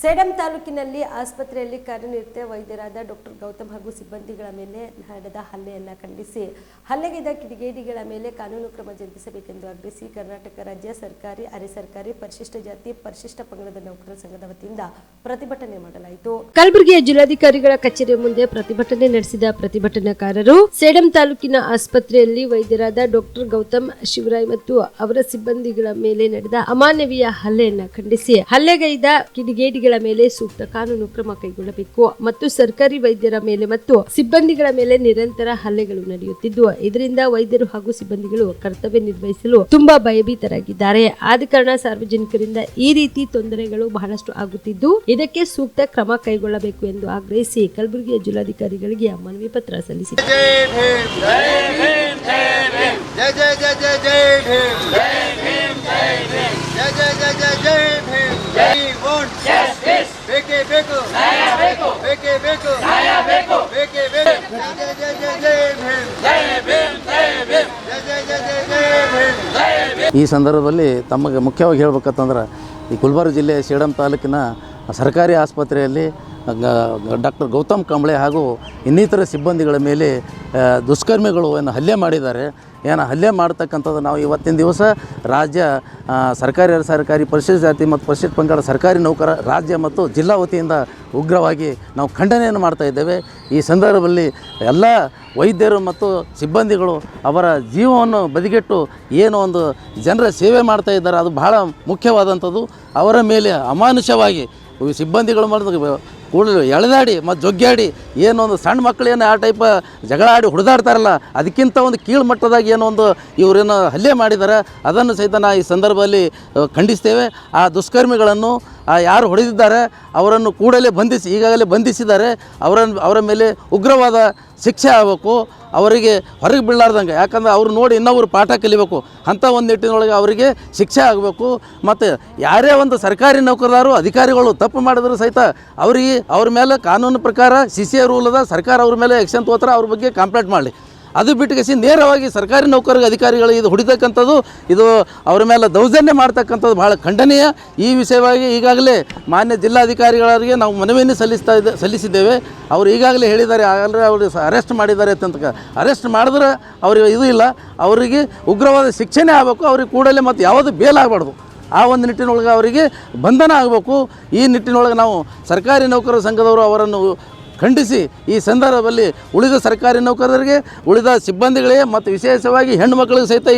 ಸೇಡಂ ತಾಲೂಕಿನಲ್ಲಿ ಆಸ್ಪತ್ರೆಯಲ್ಲಿ ಕಾರ್ಯನಿರತ ವೈದ್ಯರಾದ ಡಾಕ್ಟರ್ ಗೌತಮ್ ಹಾಗೂ ಸಿಬ್ಬಂದಿಗಳ ಮೇಲೆ ನಡೆದ ಹಲ್ಲೆಯನ್ನು ಖಂಡಿಸಿ ಹಲ್ಲೆಗೈದ ಕಿಡಿಗೇಡಿಗಳ ಮೇಲೆ ಕಾನೂನು ಕ್ರಮ ಜರುಗಿಸಬೇಕೆಂದು ಆಗ್ರಹಿಸಿ ಕರ್ನಾಟಕ ರಾಜ್ಯ ಸರ್ಕಾರಿ, ಅರೆ ಸರ್ಕಾರಿ, ಪರಿಶಿಷ್ಟ ಜಾತಿ, ಪರಿಶಿಷ್ಟ ಪಂಗಡದ ನೌಕರರ ಸಂಘದ ವತಿಯಿಂದ ಪ್ರತಿಭಟನೆ ಮಾಡಲಾಯಿತು. ಕಲಬುರಗಿಯ ಜಿಲ್ಲಾಧಿಕಾರಿಗಳ ಕಚೇರಿಯ ಮುಂದೆ ಪ್ರತಿಭಟನೆ ನಡೆಸಿದ ಪ್ರತಿಭಟನಾಕಾರರು ಸೇಡಂ ತಾಲೂಕಿನ ಆಸ್ಪತ್ರೆಯಲ್ಲಿ ವೈದ್ಯರಾದ ಡಾಕ್ಟರ್ ಗೌತಮ್ ಶಿವರಾಯ್ ಮತ್ತು ಅವರ ಸಿಬ್ಬಂದಿಗಳ ಮೇಲೆ ನಡೆದ ಅಮಾನವೀಯ ಹಲ್ಲೆಯನ್ನು ಖಂಡಿಸಿ, ಹಲ್ಲೆಗೈದ ಕಿಡಿಗೇಡಿಗಳ ಮೇಲೆ ಸೂಕ್ತ ಕಾನೂನು ಕ್ರಮ ಕೈಗೊಳ್ಳಬೇಕು ಮತ್ತು ಸರ್ಕಾರಿ ವೈದ್ಯರ ಮೇಲೆ ಮತ್ತು ಸಿಬ್ಬಂದಿಗಳ ಮೇಲೆ ನಿರಂತರ ಹಲ್ಲೆಗಳು ನಡೆಯುತ್ತಿದ್ದು ಇದರಿಂದ ವೈದ್ಯರು ಹಾಗೂ ಸಿಬ್ಬಂದಿಗಳು ಕರ್ತವ್ಯ ನಿರ್ವಹಿಸಲು ತುಂಬಾ ಭಯಭೀತರಾಗಿದ್ದಾರೆ. ಆದ ಕಾರಣ ಸಾರ್ವಜನಿಕರಿಂದ ಈ ರೀತಿ ತೊಂದರೆಗಳು ಬಹಳಷ್ಟು ಆಗುತ್ತಿದ್ದು ಇದಕ್ಕೆ ಸೂಕ್ತ ಕ್ರಮ ಕೈಗೊಳ್ಳಬೇಕು ಎಂದು ಆಗ್ರಹಿಸಿ ಕಲಬುರಗಿಯ ಜಿಲ್ಲಾಧಿಕಾರಿಗಳಿಗೆ ಮನವಿ ಪತ್ರ ಸಲ್ಲಿಸಿದರು ಈ ಸಂದರ್ಭದಲ್ಲಿ ತಮಗೆ ಮುಖ್ಯವಾಗಿ ಹೇಳ್ಬೇಕಂತಂದ್ರೆ ಈ ಗುಲ್ಬರ್ಗ ಜಿಲ್ಲೆಯ ಸೇಡಂ ತಾಲೂಕಿನ ಸರ್ಕಾರಿ ಆಸ್ಪತ್ರೆಯಲ್ಲಿ ಡಾಕ್ಟರ್ ಗೌತಮ್ ಕಂಬಳೆ ಹಾಗೂ ಇನ್ನಿತರ ಸಿಬ್ಬಂದಿಗಳ ಮೇಲೆ ದುಷ್ಕರ್ಮಿಗಳು ಏನು ಹಲ್ಲೆ ಮಾಡಿದ್ದಾರೆ. ಏನು ಹಲ್ಲೆ ಮಾಡ್ತಕ್ಕಂಥದ್ದು ನಾವು ಇವತ್ತಿನ ದಿವಸ ರಾಜ್ಯ ಸರ್ಕಾರಿ ಸರ್ಕಾರಿ ಪರಿಶಿಷ್ಟ ಜಾತಿ ಮತ್ತು ಪರಿಶಿಷ್ಟ ಪಂಗಡ ಸರ್ಕಾರಿ ನೌಕರ ರಾಜ್ಯ ಮತ್ತು ಜಿಲ್ಲಾ ವತಿಯಿಂದ ಉಗ್ರವಾಗಿ ನಾವು ಖಂಡನೆಯನ್ನು ಮಾಡ್ತಾ ಇದ್ದೇವೆ. ಈ ಸಂದರ್ಭದಲ್ಲಿ ಎಲ್ಲ ವೈದ್ಯರು ಮತ್ತು ಸಿಬ್ಬಂದಿಗಳು ಅವರ ಜೀವವನ್ನು ಬದಿಗೆಟ್ಟು ಏನು ಒಂದು ಜನರ ಸೇವೆ ಮಾಡ್ತಾ ಇದ್ದಾರೆ, ಅದು ಬಹಳ ಮುಖ್ಯವಾದಂಥದ್ದು. ಅವರ ಮೇಲೆ ಅಮಾನುಷವಾಗಿ ಸಿಬ್ಬಂದಿಗಳು ಮಾಡಿದ ಕೂಡಲೇ ಎಳೆದಾಡಿ ಮತ್ತು ಜೊಗ್ಗಾಡಿ ಏನೋ ಒಂದು ಸಣ್ಣ ಮಕ್ಕಳು ಏನು ಆ ಟೈಪ್ ಜಗಳ ಆಡಿ ಹೊಡೆದಾಡ್ತಾರಲ್ಲ, ಅದಕ್ಕಿಂತ ಒಂದು ಕೀಳು ಮಟ್ಟದಾಗ ಏನೋ ಒಂದು ಇವರೇನು ಹಲ್ಲೆ ಮಾಡಿದ್ದಾರೆ ಅದನ್ನು ಸಹಿತ ನಾ ಈ ಸಂದರ್ಭದಲ್ಲಿ ಖಂಡಿಸ್ತೇವೆ. ಆ ದುಷ್ಕರ್ಮಿಗಳನ್ನು ಯಾರು ಹೊಡೆದಿದ್ದಾರೆ, ಅವರನ್ನು ಕೂಡಲೇ ಬಂಧಿಸಿ, ಈಗಾಗಲೇ ಬಂಧಿಸಿದ್ದಾರೆ ಅವರನ್ನು ಅವರ ಮೇಲೆ ಉಗ್ರವಾದ ಶಿಕ್ಷೆ ಆಗಬೇಕು, ಅವರಿಗೆ ಹೊರಗೆ ಬೀಳಲಾರ್ದಂಗೆ. ಯಾಕಂದ್ರೆ ಅವ್ರು ನೋಡಿ ಇನ್ನೊಬ್ರು ಪಾಠ ಕಲಿಬೇಕು. ಅಂಥ ಒಂದು ನಿಟ್ಟಿನೊಳಗೆ ಅವರಿಗೆ ಶಿಕ್ಷೆ ಆಗಬೇಕು. ಮತ್ತು ಯಾರೇ ಒಂದು ಸರ್ಕಾರಿ ನೌಕರದಾರು, ಅಧಿಕಾರಿಗಳು ತಪ್ಪು ಮಾಡಿದ್ರು ಸಹಿತ, ಅವರಿಗೆ, ಅವ್ರ ಮೇಲೆ ಕಾನೂನು ಪ್ರಕಾರ, ಸಿ ರೂಲ್ ಅದ, ಸರ್ಕಾರ ಅವ್ರ ಮೇಲೆ ಎಕ್ಷನ್ ತೋತ್ರ ಅವ್ರ ಬಗ್ಗೆ ಕಂಪ್ಲೇಂಟ್ ಮಾಡಲಿ. ಅದು ಬಿಟ್ಟು ಕಸಿ ನೇರವಾಗಿ ಸರ್ಕಾರಿ ನೌಕರರಿಗೆ ಅಧಿಕಾರಿಗಳು ಇದು ಹೊಡಿತಕ್ಕಂಥದ್ದು, ಇದು ಅವರ ಮೇಲೆ ದೌರ್ಜನ್ಯ ಮಾಡ್ತಕ್ಕಂಥದ್ದು ಭಾಳ ಖಂಡನೀಯ. ಈ ವಿಷಯವಾಗಿ ಈಗಾಗಲೇ ಮಾನ್ಯ ಜಿಲ್ಲಾಧಿಕಾರಿಗಳಿಗೆ ನಾವು ಮನವಿಯನ್ನು ಸಲ್ಲಿಸ್ತಾ ಇದ್ದ, ಸಲ್ಲಿಸಿದ್ದೇವೆ. ಅವರು ಈಗಾಗಲೇ ಹೇಳಿದ್ದಾರೆ, ಆಗಲೇ ಅವರು ಅರೆಸ್ಟ್ ಮಾಡಿದ್ದಾರೆ ಅಂತ ಅರೆಸ್ಟ್ ಮಾಡಿದ್ರೆ ಅವ್ರಿಗೆ ಇದು ಇಲ್ಲ. ಅವರಿಗೆ ಉಗ್ರವಾದ ಶಿಕ್ಷೆನೇ ಆಗಬೇಕು, ಅವ್ರಿಗೆ ಕೂಡಲೇ ಮತ್ತು ಯಾವುದು ಬೇಲ್ ಆಗಬಾರ್ದು ಆ ಒಂದು ನಿಟ್ಟಿನೊಳಗೆ ಅವರಿಗೆ ಬಂಧನ ಆಗಬೇಕು. ಈ ನಿಟ್ಟಿನೊಳಗೆ ನಾವು ಸರ್ಕಾರಿ ನೌಕರರ ಸಂಘದವರು ಅವರನ್ನು ಖಂಡಿಸಿ ಈ ಸಂದರ್ಭದಲ್ಲಿ ಉಳಿದ ಸರ್ಕಾರಿ ನೌಕರರಿಗೆ, ಉಳಿದ ಸಿಬ್ಬಂದಿಗಳಿಗೆ ಮತ್ತು ವಿಶೇಷವಾಗಿ ಹೆಣ್ಣು ಮಕ್ಕಳಿಗೆ ಸಹಿತ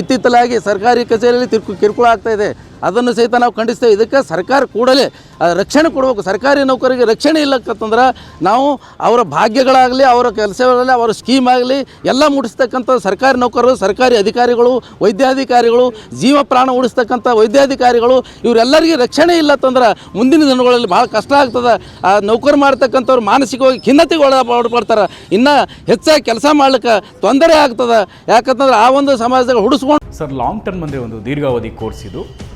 ಇತ್ತಿತ್ತಲಾಗಿ ಸರ್ಕಾರಿ ಕಚೇರಿಯಲ್ಲಿ ತಿರ್ಕು ಕಿರುಕುಳ ಆಗ್ತಾಯಿದೆ ಅದನ್ನು ಸಹಿತ ನಾವು ಖಂಡಿಸ್ತೇವೆ. ಇದಕ್ಕೆ ಸರ್ಕಾರ ಕೂಡಲೇ ರಕ್ಷಣೆ ಕೊಡಬೇಕು. ಸರ್ಕಾರಿ ನೌಕರಿಗೆ ರಕ್ಷಣೆ ಇಲ್ಲಕ್ಕಂತಂದ್ರೆ ನಾವು ಅವರ ಭಾಗ್ಯಗಳಾಗಲಿ, ಅವರ ಕೆಲಸಗಳಲ್ಲಿ ಅವರ ಸ್ಕೀಮ್ ಆಗಲಿ ಎಲ್ಲ ಮುಡಿಸ್ತಕ್ಕಂಥ ಸರ್ಕಾರಿ ನೌಕರರು, ಸರ್ಕಾರಿ ಅಧಿಕಾರಿಗಳು, ವೈದ್ಯಾಧಿಕಾರಿಗಳು, ಜೀವ ಪ್ರಾಣ ಉಳಿಸ್ತಕ್ಕಂಥ ವೈದ್ಯಾಧಿಕಾರಿಗಳು, ಇವರೆಲ್ಲರಿಗೆ ರಕ್ಷಣೆ ಇಲ್ಲತ್ತಂದ್ರೆ ಮುಂದಿನ ದಿನಗಳಲ್ಲಿ ಭಾಳ ಕಷ್ಟ ಆಗ್ತದೆ. ಆ, ನೌಕರು ಮಾಡ್ತಕ್ಕಂಥವ್ರು ಮಾನಸಿಕವಾಗಿ ಖಿನ್ನತೆಗೆ ಒಳಪಡ್ತಾರೆ. ಇನ್ನು ಹೆಚ್ಚಾಗಿ ಕೆಲಸ ಮಾಡ್ಲಿಕ್ಕೆ ತೊಂದರೆ ಆಗ್ತದೆ. ಯಾಕಂತಂದ್ರೆ ಆ ಒಂದು ಸಮಾಜದಾಗ ಹುಡಿಸ್ಕೊಂಡು ಸರ್ ಲಾಂಗ್ ಟರ್ಮ್ ಅಂದರೆ ಒಂದು ದೀರ್ಘಾವಧಿ ಕೋರ್ಸ್ ಇದು.